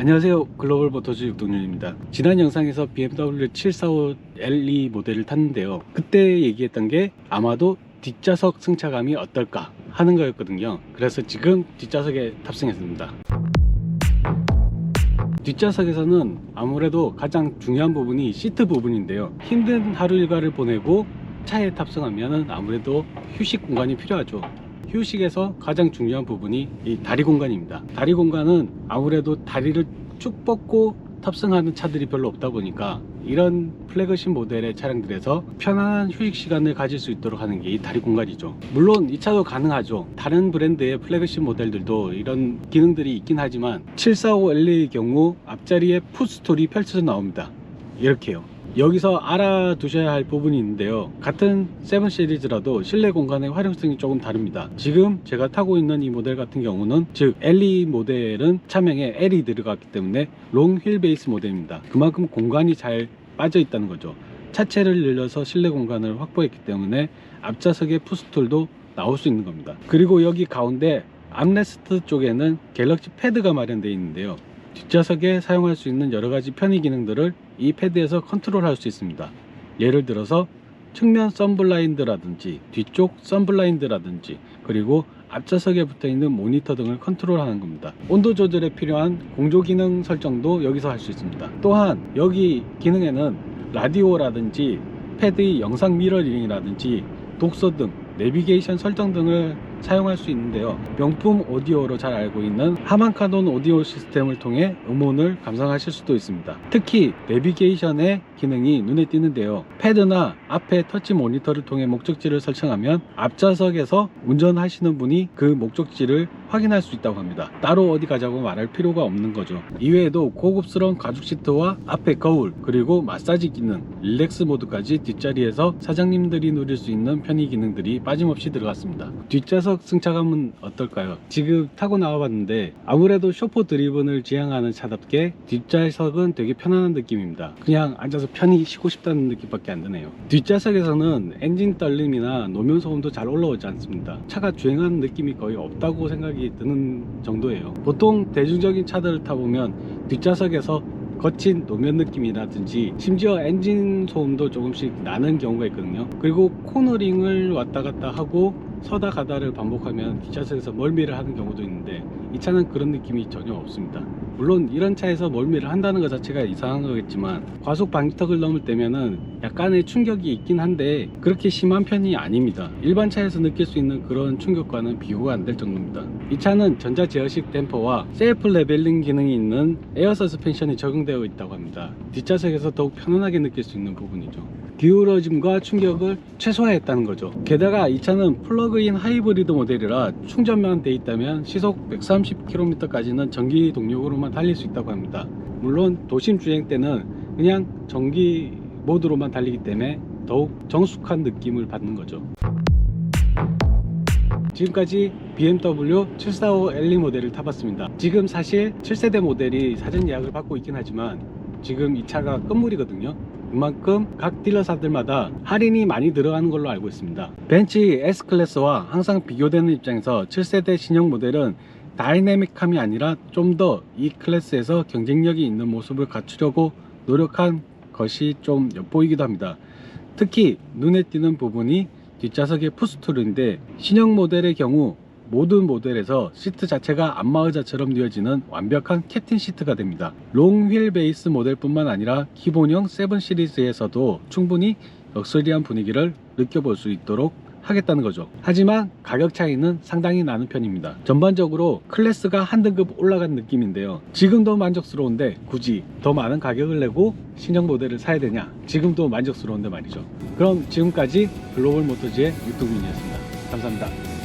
안녕하세요. 글로벌 모터즈 육동윤입니다. 지난 영상에서 BMW 745 LE 모델을 탔는데요. 그때 얘기했던 게 아마도 뒷좌석 승차감이 어떨까 하는 거였거든요. 그래서 지금 뒷좌석에 탑승했습니다. 뒷좌석에서는 아무래도 가장 중요한 부분이 시트 부분인데요. 힘든 하루 일과를 보내고 차에 탑승하면 아무래도 휴식 공간이 필요하죠 휴식에서 가장 중요한 부분이 이 다리 공간입니다. 다리 공간은 아무래도 다리를 쭉 뻗고 탑승하는 차들이 별로 없다 보니까 이런 플래그십 모델의 차량들에서 편안한 휴식 시간을 가질 수 있도록 하는 게 이 다리 공간이죠. 물론 이 차도 가능하죠. 다른 브랜드의 플래그십 모델들도 이런 기능들이 있긴 하지만 745L의 경우 앞자리에 풋스톨이 펼쳐져 나옵니다. 이렇게요. 여기서 알아두셔야 할 부분이 있는데요. 같은 7 시리즈라도 실내 공간의 활용성이 조금 다릅니다. 지금 제가 타고 있는 이 모델 같은 경우는 즉 LE 모델은 차명에 L이 들어갔기 때문에 롱 휠 베이스 모델입니다. 그만큼 공간이 잘 빠져 있다는 거죠. 차체를 늘려서 실내 공간을 확보했기 때문에 앞좌석의 푸스톨도 나올 수 있는 겁니다. 그리고 여기 가운데 암레스트 쪽에는 갤럭시 패드가 마련되어 있는데요. 뒷좌석에 사용할 수 있는 여러 가지 편의 기능들을 이 패드에서 컨트롤 할 수 있습니다. 예를 들어서 측면 썬블라인드라든지 뒤쪽 썬블라인드라든지 그리고 앞좌석에 붙어 있는 모니터 등을 컨트롤하는 겁니다. 온도 조절에 필요한 공조 기능 설정도 여기서 할 수 있습니다. 또한 여기 기능에는 라디오라든지 패드의 영상 미러링이라든지 독서 등 내비게이션 설정 등을 사용할 수 있는데요. 명품 오디오로 잘 알고 있는 하만카돈 오디오 시스템을 통해 음원을 감상하실 수도 있습니다. 특히 내비게이션의 기능이 눈에 띄는데요. 패드나 앞에 터치 모니터를 통해 목적지를 설정하면 앞좌석에서 운전하시는 분이 그 목적지를 확인할 수 있다고 합니다. 따로 어디 가자고 말할 필요가 없는 거죠. 이외에도 고급스러운 가죽 시트와 앞에 거울 그리고 마사지 기능 릴렉스 모드까지 뒷자리에서 사장님들이 누릴 수 있는 편의 기능들이 빠짐없이 들어갔습니다. 뒷좌석 승차감은 어떨까요? 지금 타고 나와봤는데 아무래도 쇼포 드리븐을 지향하는 차답게 뒷좌석은 되게 편안한 느낌입니다. 그냥 앉아서 편히 쉬고 싶다는 느낌밖에 안 드네요. 뒷좌석에서는 엔진 떨림이나 노면 소음도 잘 올라오지 않습니다. 차가 주행하는 느낌이 거의 없다고 생각이 드는 정도예요. 보통 대중적인 차들을 타보면 뒷좌석에서 거친 노면 느낌이라든지 심지어 엔진 소음도 조금씩 나는 경우가 있거든요. 그리고 코너링을 왔다 갔다 하고 서다 가다를 반복하면 뒷좌석에서 멀미를 하는 경우도 있는데 이 차는 그런 느낌이 전혀 없습니다 물론 이런 차에서 멀미를 한다는 것 자체가 이상한 거겠지만 과속 방지턱을 넘을 때면은 약간의 충격이 있긴 한데 그렇게 심한 편이 아닙니다. 일반 차에서 느낄 수 있는 그런 충격과는 비교가 안 될 정도입니다. 이 차는 전자 제어식 댐퍼와 셀프 레벨링 기능이 있는 에어 서스펜션이 적용되어 있다고 합니다. 뒷좌석에서 더욱 편안하게 느낄 수 있는 부분이죠. 기울어짐과 충격을 최소화했다는 거죠. 게다가 이 차는 플러그인 하이브리드 모델이라 충전만 돼 있다면 시속 130km까지는 전기 동력으로만 달릴 수 있다고 합니다. 물론 도심 주행 때는 그냥 전기 모드로만 달리기 때문에 더욱 정숙한 느낌을 받는 거죠. 지금까지 BMW 745 LE 모델을 타봤습니다. 지금 사실 7세대 모델이 사전 예약을 받고 있긴 하지만 지금 이 차가 끝물이거든요. 그만큼 각 딜러사들마다 할인이 많이 들어가는 걸로 알고 있습니다. 벤츠 S클래스와 항상 비교되는 입장에서 7세대 신형 모델은 다이내믹함이 아니라 좀 더 이 클래스에서 경쟁력이 있는 모습을 갖추려고 노력한 것이 좀 엿보이기도 합니다 특히 눈에 띄는 부분이 뒷좌석의 푸스툴인데 신형 모델의 경우 모든 모델에서 시트 자체가 안마의자처럼 뉘어지는 완벽한 캡틴 시트가 됩니다. 롱 휠 베이스 모델뿐만 아니라 기본형 7 시리즈에서도 충분히 럭셔리한 분위기를 느껴볼 수 있도록 하겠다는 거죠. 하지만 가격 차이는 상당히 나는 편입니다. 전반적으로 클래스가 한 등급 올라간 느낌인데요. 지금도 만족스러운데 굳이 더 많은 가격을 내고 신형 모델을 사야 되냐? 지금도 만족스러운데 말이죠. 그럼 지금까지 글로벌 모터즈의 유통민이었습니다. 감사합니다.